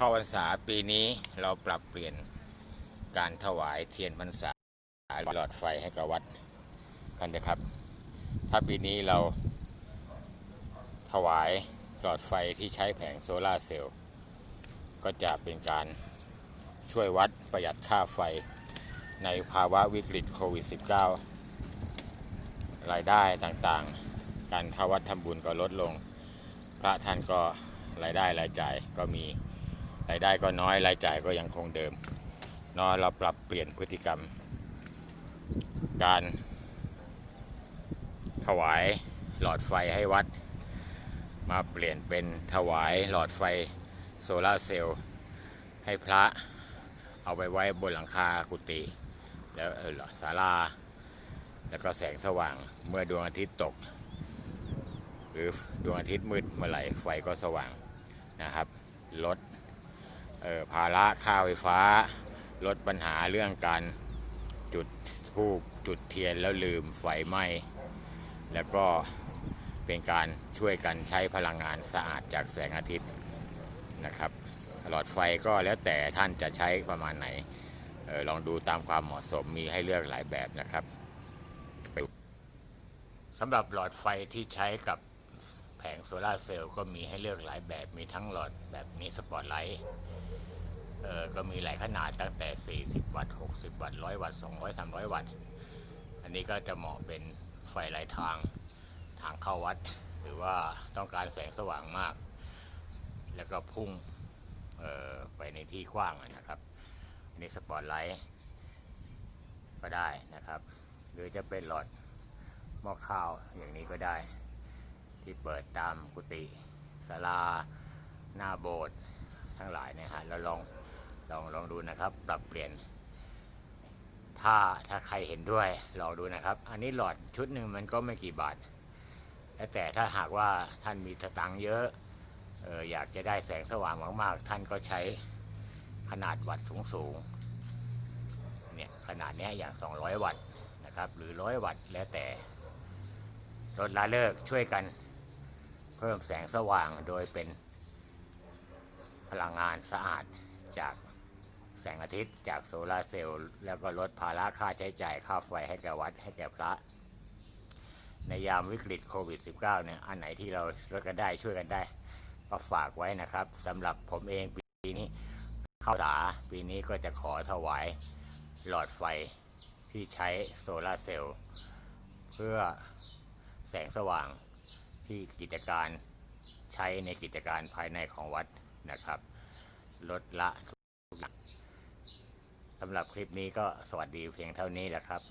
เข้าพรรษาปีนี้เราปรับเปลี่ยนการถวายเทียนพรรษาหลอดไฟให้กับวัดกันนะครับ ถ้าปีนี้เราถวายหลอดไฟที่ใช้แผงโซลาเซลล์ก็จะเป็นการช่วยวัดประหยัดค่าไฟในภาวะวิกฤตโควิด -19 รายได้ต่างๆ การเข้าวัดทำบุญก็ลดลง พระท่านก็รายได้รายจ่ายก็มี รายได้ก็น้อยรายจ่ายก็ยังคงเดิมเนอะเราปรับเปลี่ยนพฤติกรรม การถวายหลอดไฟให้วัด มาเปลี่ยนเป็นถวายหลอดไฟโซลาเซลล์ให้พระเอาไปไว้บนหลังคากุฏิแล้วเออศาลา แล้วก็แสงสว่างเมื่อดวงอาทิตย์ตก หรือดวงอาทิตย์มืดเมื่อไหร่ไฟก็สว่างนะครับลด ภาระค่าไฟฟ้า ลดปัญหาเรื่องการจุดธูปจุดเทียนแล้วลืมไฟไหม้ แล้วก็เป็นการช่วยกันใช้พลังงานสะอาดจากแสงอาทิตย์นะครับหลอดไฟก็แล้วแต่ท่านจะใช้ประมาณไหนออลองดูตามความเหมาะสมมีให้เลือกหลายแบบนะครับสำหรับหลอดไฟที่ใช้กับ แผงโซลาร์เซลล์ก็มีให้เลือกหลายแบบมีทั้งหลอดแบบนี้สปอตไลท์เออก็มีหลายขนาดตั้งแต่ 40 วัตต์ 60 วัตต์ 100 วัตต์ 200 300 วัตต์ อันนี้ก็จะเหมาะเป็นไฟหลายทางทางเข้าวัด หรือว่าต้องการแสงสว่างมาก แล้วก็พุ่งเอ่อไปในที่กว้างนะครับอันนี้สปอตไลท์ก็ได้นะครับ หรือจะเป็นหลอดหม้อข้าวอย่างนี้ก็ได้ ที่เปิดตามกุฏิศาลาหน้าโบสถ์ทั้งหลายเนี่ยฮะแล้วลองลองลองดูนะครับ ปรับเปลี่ยน ถ้าถ้าใครเห็นด้วยลองดูนะครับ อันนี้หลอดชุดหนึ่งมันก็ไม่กี่บาทแล้วแต่ถ้าหากว่าท่านมีสตังค์เยอะเอออยากจะได้แสงสว่างมากๆ ท่านก็ใช้ขนาดวัตต์สูงๆเนี่ยขนาดนี้อย่าง 200 วัตต์นะครับ หรือ 100 วัตต์แล้วแต่ลดละเลิกช่วยกัน เพิ่มแสงสว่างโดยเป็นพลังงานสะอาดจากแสงอาทิตย์จากโซลาร์เซลล์แล้วก็ลดภาระค่าใช้จ่ายค่าไฟให้แก่วัดให้แก่พระ ในยามวิกฤตโควิด -19 เนี่ยอันไหนที่เราลดกันได้ช่วยกันได้ ก็ฝากไว้นะครับสำหรับผมเองปีนี้เข้าษาปีนี้ก็จะขอถวายหลอดไฟที่ใช้โซลาร์เซลล์เพื่อแสงสว่าง ที่กิจการใช้ในกิจการภายในของวัดนะครับ ลดละสำหรับคลิปนี้ก็สวัสดีเพียงเท่านี้แหละครับ